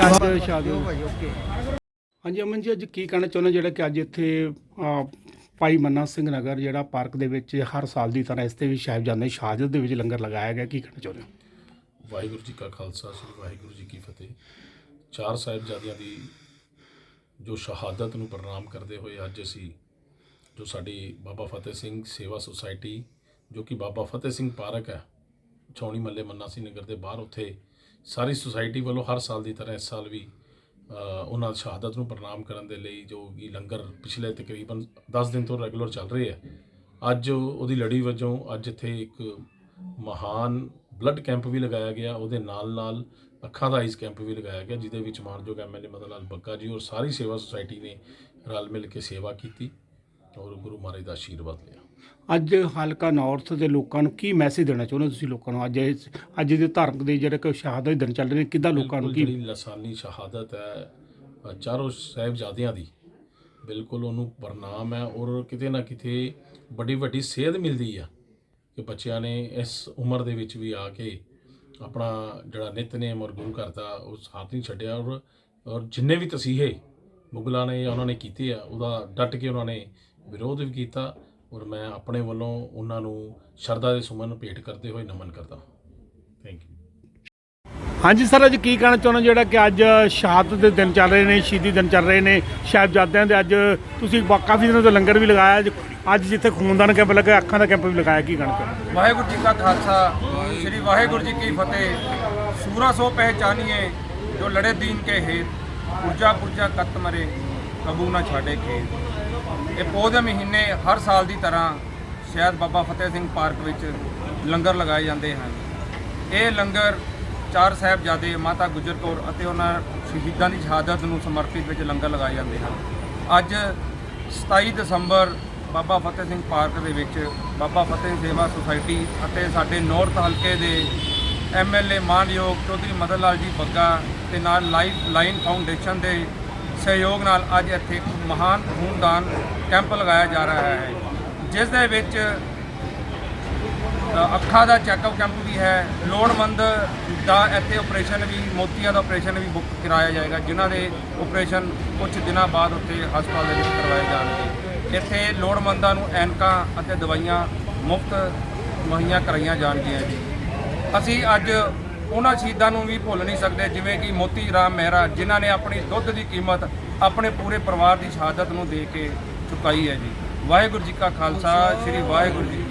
ਅੱਜ ਸ਼ਾਦੀ ਹਾਂਜੀ ਅਮਨ ਜੀ ਅੱਜ ਕੀ ਕਹਿਣਾ ਚਾਹੁੰਦੇ ਜਿਹੜਾ ਕਿ ਅੱਜ ਇੱਥੇ ਭਾਈ ਮੰਨਾ ਸਿੰਘ ਨਗਰ ਜਿਹੜਾ ਪਾਰਕ ਦੇ ਵਿੱਚ ਹਰ ਸਾਲ ਦੀ ਤਰ੍ਹਾਂ ਇਸ ਤੇ ਵੀ ਸਾਹਿਬਜ਼ਾਦੇ ਸ਼ਹਾਦਤ ਦੇ ਵਿੱਚ ਲੰਗਰ ਲਗਾਇਆ ਗਿਆ ਕੀ ਕਹਿਣਾ ਚਾਹੁੰਦੇ ਹੋ? ਵਾਹਿਗੁਰੂ ਜੀ ਕਾ ਖਾਲਸਾ ਸ੍ਰੀ ਵਾਹਿਗੁਰੂ ਜੀ ਕੀ ਫਤਿਹ। ਚਾਰ ਸਾਹਿਬਜ਼ਾਦਿਆਂ ਦੀ ਜੋ ਸ਼ਹਾਦਤ ਨੂੰ ਪ੍ਰਣਾਮ ਕਰਦੇ ਹੋਏ ਅੱਜ ਅਸੀਂ ਜੋ ਸਾਡੀ ਬਾਬਾ ਫਤਿਹ ਸਿੰਘ ਸੇਵਾ ਸੁਸਾਇਟੀ ਜੋ ਕਿ ਬਾਬਾ ਫਤਿਹ ਸਿੰਘ ਪਾਰਕ ਹੈ ਛਾਉਣੀ ਮੱਲੇ ਮੰਨਾ ਸਿੰਘ ਨਗਰ ਦੇ ਬਾਹਰ ਉੱਥੇ ਸਾਰੀ ਸੁਸਾਇਟੀ ਵੱਲੋਂ ਹਰ ਸਾਲ ਦੀ ਤਰ੍ਹਾਂ ਇਸ ਸਾਲ ਵੀ ਉਹਨਾਂ ਸ਼ਹਾਦਤ ਨੂੰ ਪ੍ਰਣਾਮ ਕਰਨ ਦੇ ਲਈ ਜੋ ਕਿ ਲੰਗਰ ਪਿਛਲੇ ਤਕਰੀਬਨ 10 ਦਿਨ ਤੋਂ ਰੈਗੂਲਰ ਚੱਲ ਰਹੇ ਹੈ ਅੱਜ ਉਹਦੀ ਲੜੀ ਵਜੋਂ ਅੱਜ ਇੱਥੇ ਇੱਕ ਮਹਾਨ ਬਲੱਡ ਕੈਂਪ ਵੀ ਲਗਾਇਆ ਗਿਆ, ਉਹਦੇ ਨਾਲ ਨਾਲ ਅੱਖਾਂ ਦਾ ਆਈਸ ਕੈਂਪ ਵੀ ਲਗਾਇਆ ਗਿਆ, ਜਿਹਦੇ ਵਿੱਚ ਮਾਨਯੋਗ ਐਮਐਲਏ ਮਦਨ ਲਾਲ ਬੱਗਾ ਜੀ ਔਰ ਸਾਰੀ ਸੇਵਾ ਸੁਸਾਇਟੀ ਨੇ ਰਲ ਮਿਲ ਕੇ ਸੇਵਾ ਕੀਤੀ ਔਰ ਗੁਰੂ ਮਹਾਰਾਜ ਦਾ ਆਸ਼ੀਰਵਾਦ ਲਿਆ। ਅੱਜ ਹਲਕਾ ਨਾਰਥ ਦੇ ਲੋਕਾਂ ਨੂੰ ਕੀ ਮੈਸੇਜ ਦੇਣਾ ਚਾਹੁੰਦੇ ਹੋ ਤੁਸੀਂ ਲੋਕਾਂ ਨੂੰ? ਅੱਜ ਇਸ- ਅੱਜ ਦੇ ਧਾਰਮਿਕ ਦੇ ਜਿਹੜੇ ਕਿ ਸ਼ਹਾਦਤ ਦੇ ਦਿਨ ਚੱਲ ਰਹੇ ਨੇ ਕਿੱਦਾਂ ਲੋਕਾਂ ਨੂੰ ਬਿਲਕੁਲ ਕੀ ਜਿਹੜੀ ਲਸਾਨੀ ਸ਼ਹਾਦਤ ਹੈ ਅ, ਚਾਰੋਂ ਸਾਹਿਬਜ਼ਾਦਿਆਂ ਦੀ ਬਿਲਕੁਲ ਉਹਨੂੰ ਪ੍ਰਣਾਮ ਹੈ ਔਰ ਕਿਤੇ ਨਾ ਕਿਤੇ ਵੱਡੀ ਵੱਡੀ ਸੇਧ ਮਿਲਦੀ ਆ ਕਿ ਬੱਚਿਆਂ ਨੇ ਇਸ ਉਮਰ ਦੇ ਵਿੱਚ ਵੀ ਆ ਕੇ ਆਪਣਾ ਜਿਹੜਾ ਨਿਤਨੇਮ ਔਰ ਗੁਰੂ ਘਰ ਦਾ ਉਹ ਸਾਥ ਨਹੀਂ ਛੱਡਿਆ ਔਰ ਔਰ ਜਿੰਨੇ ਵੀ ਤਸੀਹੇ ਮੁਗਲਾਂ ਨੇ ਜਾਂ ਉਹਨਾਂ ਨੇ ਕੀਤੇ ਆ ਉਹਦਾ ਡਟ ਕੇ ਉਹਨਾਂ ਨੇ ਵਿਰੋਧ ਵੀ ਕੀਤਾ। ਔਰ ਮੈਂ ਆਪਣੇ ਵੱਲੋਂ ਉਹਨਾਂ ਨੂੰ ਸ਼ਰਧਾ ਦੇ ਸੁਮਨ ਭੇਟ ਕਰਦੇ ਹੋਏ ਨਮਨ ਕਰਦਾ ਥੈਂਕ ਯੂ ਹਾਂਜੀ ਸਰ ਅੱਜ ਕੀ ਕਹਿਣਾ ਚਾਹੁੰਦੇ ਜਿਹੜਾ ਕਿ ਅੱਜ ਸ਼ਹਾਦਤ ਦੇ ਦਿਨ ਚੱਲ ਰਹੇ ਨੇ ਸ਼ਹੀਦੀ ਦਿਨ ਚੱਲ ਰਹੇ ਨੇ ਸਾਹਿਬਜ਼ਾਦਿਆਂ ਦੇ ਅੱਜ ਤੁਸੀਂ ਕਾਫੀ ਦਿਨਾਂ ਤੋਂ ਲੰਗਰ ਵੀ ਲਗਾਇਆ ਅੱਜ- ਜਿੱਥੇ ਖੂਨਦਾਨ ਕੈਂਪ ਲੱਗਾ ਅੱਖਾਂ ਦਾ ਕੈਂਪ ਵੀ ਲਗਾਇਆ ਕੀ ਕਹਿਣਾ ਚਾਹੁੰਦੇ? ਵਾਹਿਗੁਰੂ ਜੀ ਕਾ ਖਾਲਸਾ ਸ੍ਰੀ ਵਾਹਿਗੁਰੂ ਜੀ ਕੀ ਫਤਿਹ। ਸੂਰਾ ਸੋ ਪਹਿਚਾਨੀਏ ਜੋ ਲੜੇ ਦੀਨ ਕੇ ਹੇਤ ਪੁਰਜਾ ਪੁਰਜਾ ਕੱਤ ਮਰੇ ਕਬੂ ਨਾ ਛਾੜੇ ਖੇਤ। ਇਹ ਪੋਹ ਦੇ ਮਹੀਨੇ ਹਰ ਸਾਲ ਦੀ ਤਰ੍ਹਾਂ ਸ਼ਹਿਰ ਬਾਬਾ ਫਤਿਹ ਸਿੰਘ ਪਾਰਕ ਵਿੱਚ ਲੰਗਰ ਲਗਾਏ ਜਾਂਦੇ ਹਨ। ਇਹ ਲੰਗਰ ਚਾਰ ਸਾਹਿਬਜ਼ਾਦੇ ਮਾਤਾ ਗੁਜਰ ਕੌਰ ਅਤੇ ਉਹਨਾਂ ਸ਼ਹੀਦਾਂ ਦੀ ਸ਼ਹਾਦਤ ਨੂੰ ਸਮਰਪਿਤ ਵਿੱਚ ਲੰਗਰ ਲਗਾਏ ਜਾਂਦੇ ਹਨ। ਅੱਜ 27 ਦਸੰਬਰ ਬਾਬਾ ਫਤਿਹ ਸਿੰਘ ਪਾਰਕ ਦੇ ਵਿੱਚ ਬਾਬਾ ਫਤਿਹ ਸੇਵਾ ਸੁਸਾਇਟੀ ਅਤੇ ਸਾਡੇ ਨੌਰਥ ਹਲਕੇ ਦੇ ਐਮਐਲਏ ਮਾਨਯੋਗ ਚੌਧਰੀ ਮਦਨ ਲਾਲ ਜੀ ਬੱਗਾ ਤੇ ਨਾਲ ਲਾਈਫ ਲਾਈਨ ਫਾਊਂਡੇਸ਼ਨ ਦੇ ਸਹਿਯੋਗ ਨਾਲ ਅੱਜ ਇੱਥੇ ਇੱਕ ਮਹਾਨ ਖੂਨਦਾਨ ਕੈਂਪ ਲਗਾਇਆ ਜਾ ਰਿਹਾ ਹੈ। ਜਿਸ ਦੇ ਵਿੱਚ ਅੱਖਾਂ ਦਾ ਚੈੱਕਅਪ ਕੈਂਪ ਵੀ ਹੈ। ਲੋੜਵੰਦ ਦਾ ਇੱਥੇ ਆਪਰੇਸ਼ਨ ਵੀ, ਮੋਤੀਆਂ ਦਾ ਆਪਰੇਸ਼ਨ ਵੀ ਬੁੱਕ ਕਰਾਇਆ ਜਾਏਗਾ, ਜਿਨ੍ਹਾਂ ਦੇ ਆਪਰੇਸ਼ਨ ਕੁਝ ਦਿਨਾਂ ਬਾਅਦ ਉੱਥੇ ਹਸਪਤਾਲ ਦੇ ਵਿੱਚ ਕਰਵਾਏ ਜਾਣਗੇ। ਇੱਥੇ ਲੋੜਵੰਦਾਂ ਨੂੰ ਐਨਕਾਂ ਅਤੇ ਦਵਾਈਆਂ ਮੁਫਤ ਮੁਹੱਈਆ ਕਰਾਈਆਂ ਜਾਣਗੀਆਂ ਜੀ। ਅਸੀਂ ਅੱਜ ਉਹਨਾਂ ਸ਼ਹੀਦਾਂ ਨੂੰ ਵੀ ਭੁੱਲ ਨਹੀਂ ਸਕਦੇ, ਜਿਵੇਂ ਕਿ ਮੋਤੀ ਰਾਮ ਮਹਿਰਾ, ਜਿਨ੍ਹਾਂ ਨੇ ਆਪਣੀ ਦੁੱਧ ਦੀ ਕੀਮਤ ਆਪਣੇ ਪੂਰੇ ਪਰਿਵਾਰ ਦੀ ਸ਼ਹਾਦਤ ਨੂੰ ਦੇ ਕੇ ਚੁਕਾਈ ਹੈ ਜੀ। ਵਾਹਿਗੁਰੂ ਜੀ ਕਾ ਖਾਲਸਾ, ਸ੍ਰੀ ਵਾਹਿਗੁਰੂ ਜੀ